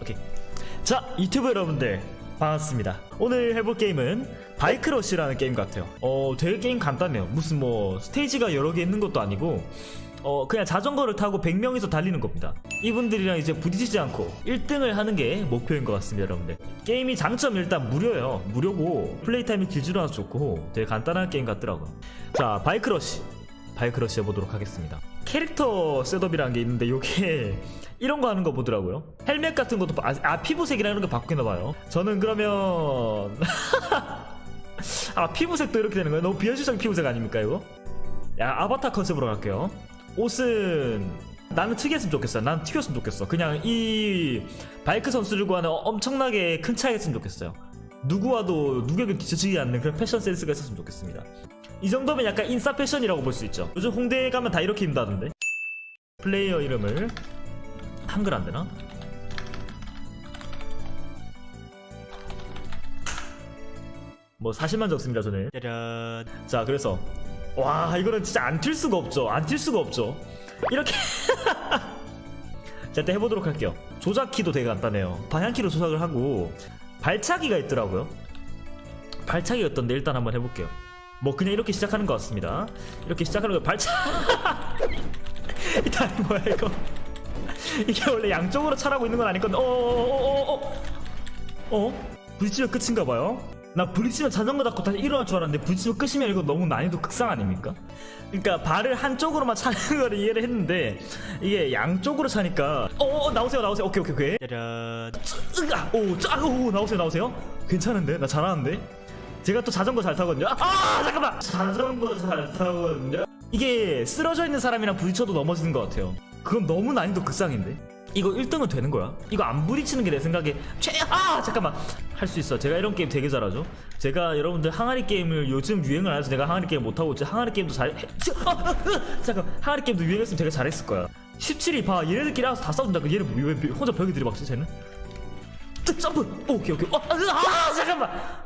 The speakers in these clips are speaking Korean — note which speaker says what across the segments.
Speaker 1: 오케이. 자, 유튜브 여러분들 반갑습니다. 오늘 해볼 게임은 바이크러쉬라는 게임 같아요. 어, 되게 게임 간단해요. 무슨 뭐 스테이지가 여러 개 있는 것도 아니고 어, 그냥 자전거를 타고 100명이서 달리는 겁니다. 이분들이랑 이제 부딪히지 않고 1등을 하는 게 목표인 것 같습니다, 여러분들. 게임이 장점 일단 무료예요. 무료고 플레이 타임이 길지도 않아서 좋고 되게 간단한 게임 같더라고요. 자, 바이크러쉬. 바이크러쉬 해보도록 하겠습니다. 캐릭터 셋업이라는 게 있는데 이게 이런 거 하는 거 보더라고요. 헬멧 같은 것도 아, 아 피부색이라는 거 바뀌나 봐요. 저는 그러면 아 피부색도 이렇게 되는 거예요. 너무 비현실적인 피부색 아닙니까 이거? 야 아바타 컨셉으로 갈게요. 옷은 나는 특이했으면 좋겠어. 난 튀겼으면 좋겠어. 그냥 이 바이크 선수들과는 엄청나게 큰 차이가 있으면 좋겠어요. 누구와도 누구에게 뒤처지지 않는 그런 패션 센스가 있었으면 좋겠습니다. 이 정도면 약간 인싸 패션이라고 볼 수 있죠. 요즘 홍대에 가면 다 이렇게 입는다던데? 플레이어 이름을 한글 안 되나? 뭐 사실만 적습니다 저는 짜란. 자 그래서 와 이거는 진짜 안 튈 수가 없죠. 안 튈 수가 없죠. 이렇게 자 일단 해보도록 할게요. 조작키도 되게 간단해요. 방향키로 조작을 하고 발차기가 있더라고요. 발차기였던데 일단 한번 해볼게요. 뭐 그냥 이렇게 시작하는 것 같습니다. 이렇게 시작하는 거 발차! 이다 뭐야 이거? 이게 원래 양쪽으로 차라고 있는 건 아닐 건데. 어어어어어 어? 어, 어, 어 부딪히면 끝인가 봐요? 나 부딪히면 자전거 닫고 다시 일어날 줄 알았는데 부딪히면 끝이면 이거 너무 난이도 극상 아닙니까? 그러니까 발을 한쪽으로만 차는 거를 이해를 했는데 이게 양쪽으로 차니까 어 나오세요 나오세요. 오케이 오케이 오케이. 짜란 으아! 오짜오 나오세요 나오세요. 괜찮은데? 나 잘하는데? 제가 또 자전거 잘 타거든요. 아 잠깐만 자전거 잘 타거든요. 이게 쓰러져 있는 사람이랑 부딪혀도 넘어지는 것 같아요. 그건 너무 난이도 극상인데. 이거 1등은 되는 거야. 이거 안 부딪히는 게 내 생각에 최아 잠깐만 할 수 있어. 제가 이런 게임 되게 잘하죠. 제가 여러분들 항아리 게임을 요즘 유행을 안 해서 내가 항아리 게임 못 하고 있지. 항아리 게임도 잘 아, 아, 아, 잠깐 항아리 게임도 유행했으면 되게 잘했을 거야. 17이 봐 얘네들끼리 알아서 다 싸운다. 그 얘를 왜 혼자 벽에 들이박지 쟤는? 점프! 오케이 오케이. 어, 아, 아 잠깐만.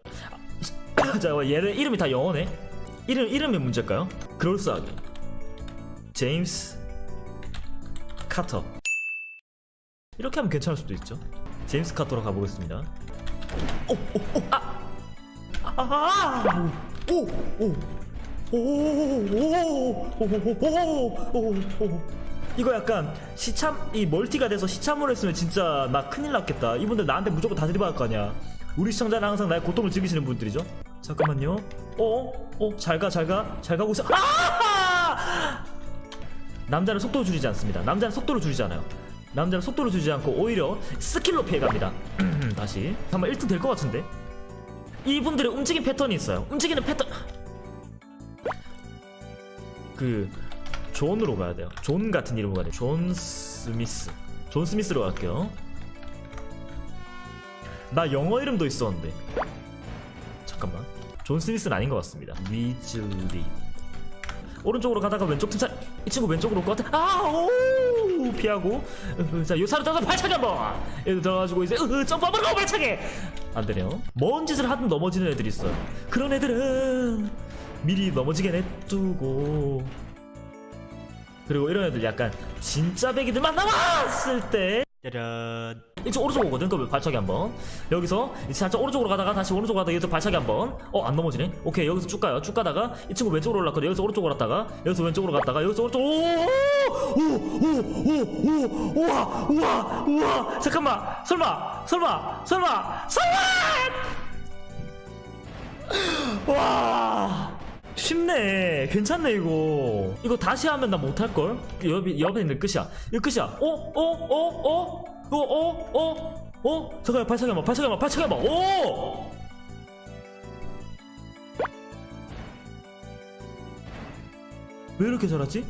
Speaker 1: 잠깐만 얘네 이름이 다 영어네 이름 이름이 문제일까요? 그럴싸하게 제임스 카터 이렇게 하면 괜찮을 수도 있죠 제임스 카터로 가보겠습니다 오, 오, 오, 아, 아, 오, 오, 오, 오, 오, 오, 오, 오, 오, 오, 오, 오, 오. 이거 약간 시참 이 멀티가 돼서 시참을 했으면 진짜 나 큰일 났겠다. 이분들 나한테 무조건 다 들이받을 거 아니야. 우리 시청자는 항상 나의 고통을 즐기시는 분들이죠. 잠깐만요 어? 어? 잘 가 잘 가 잘 가고 있어 아! 남자는 속도를 줄이지 않습니다 남자는 속도를 줄이지 않아요 남자는 속도를 줄이지 않고 오히려 스킬로 피해갑니다 다시 한번 1등 될 것 같은데 이분들의 움직임 패턴이 있어요 움직이는 패턴 그 존으로 가야 돼요. 존 같은 이름으로 가야 돼요. 존 스미스. 존 스미스로 갈게요. 나 영어 이름도 있었는데. 잠깐만. 존 스미스는 아닌 것 같습니다. 위즐리. 오른쪽으로 가다가 왼쪽 등차. 이 친구 왼쪽으로 올것 같아. 아, 오! 피하고. 으, 자, 요 사람 따서 발차기 한 번. 얘도 들어가지고 이제 으, 점프 한번 하고 발차기. 안 되네요. 뭔 짓을 하든 넘어지는 애들이 있어요. 그런 애들은 미리 넘어지게 냅두고 그리고 이런 애들 약간 진짜 배기들만 남았을 때 짜란 이쪽 오른쪽 오거든 그러면 발차기 한번. 여기서 이제 살짝 오른쪽으로 가다가 다시 오른쪽으로 가다가 여기서 발차기 한번. 어 안 넘어지네? 오케이 여기서 쭉 가요. 쭉 가다가 이 친구 왼쪽으로 올랐거든. 여기서 오른쪽으로 갔다가 여기서 왼쪽으로 갔다가 여기서 오른쪽 오오오오오 우와 우와 우와. 잠깐만 설마 설마 설마 설마! 와 쉽네. 괜찮네 이거. 이거 다시 하면 나 못할걸? 옆에, 옆에 있는 끝이야. 이거 끝이야. 어? 어? 어? 어? 어? 어? 어? 어? 잠깐만 발차기 한번 발차기 한번 발차기 한번 오! 왜 이렇게 잘하지?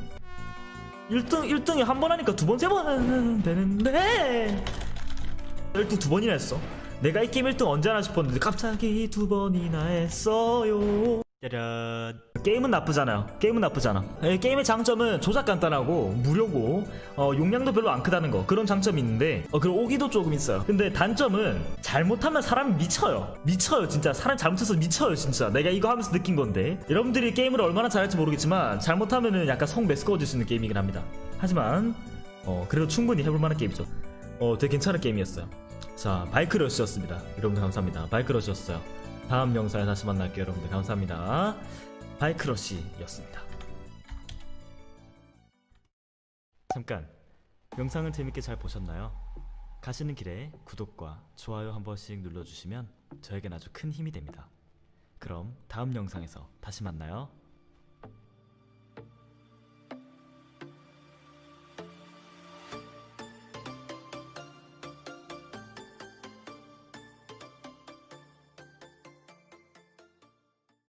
Speaker 1: 1등 1등이 한 번 하니까 두 번 세 번은 되는데 1등 두 번이나 했어 내가 이 게임 1등 언제 하나 싶었는데 갑자기 두 번이나 했어요 짜란 게임은 나쁘잖아요. 게임은 나쁘잖아. 예, 게임의 장점은 조작 간단하고 무료고 어, 용량도 별로 안 크다는 거. 그런 장점이 있는데 어, 그리고 오기도 조금 있어요. 근데 단점은 잘못하면 사람이 미쳐요. 미쳐요 진짜. 사람 잘못해서 미쳐요 진짜. 내가 이거 하면서 느낀 건데. 여러분들이 게임을 얼마나 잘할지 모르겠지만 잘못하면은 약간 성 메스꺼워질 수 있는 게임이긴 합니다. 하지만 어, 그래도 충분히 해볼 만한 게임이죠. 어, 되게 괜찮은 게임이었어요. 자 바이크러시였습니다. 여러분들 감사합니다. 바이크러시였어요. 다음 영상에 다시 만날게요 여러분들. 감사합니다 바이크러시였습니다. 잠깐 영상을 재밌게 잘 보셨나요? 가시는 길에 구독과 좋아요 한 번씩 눌러주시면 저에겐 아주 큰 힘이 됩니다. 그럼 다음 영상에서 다시 만나요